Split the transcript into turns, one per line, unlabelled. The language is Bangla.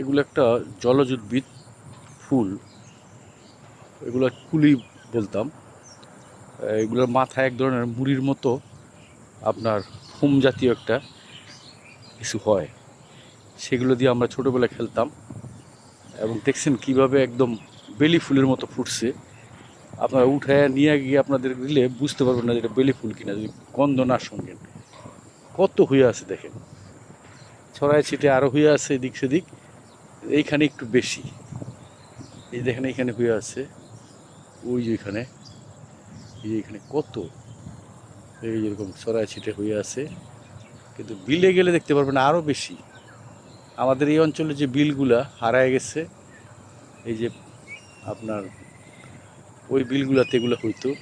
এগুলো একটা জলজ উদ্ভিদ ফুল। এগুলো কুলি বলতাম। এগুলোর মাথায় এক ধরনের মুড়ির মতো আপনার ফোম জাতীয় একটা কিছু হয়। সেগুলো দিয়ে আমরা ছোটোবেলায় খেলতাম এবং দেখছেন কীভাবে একদম বেলি ফুলের মতো ফুটছে। আপনারা উঠায় নিয়ে গিয়ে আপনাদের দিলে বুঝতে পারবেন না যেটা বেলি ফুল কিনা, যদি গন্ধ না সঙ্গেন কত হয়ে আছে দেখেন। ছড়ায় ছিটে আরও হয়ে আছে এদিক সেদিক। এইখানে একটু বেশি। এই দেখেন এইখানে হয়ে আছে। ওই যে এখানে। এই এখানে কত? এই যেরকম ছড়ায় ছিটে হয়ে আছে। কিন্তু বিলে গেলে দেখতে পারবেন আরও বেশি। আমাদের এই অঞ্চলে যে বিলগুলা হারায় গেছে, এই যে আপনার ওই বিলগুলাতে এগুলো হইতো।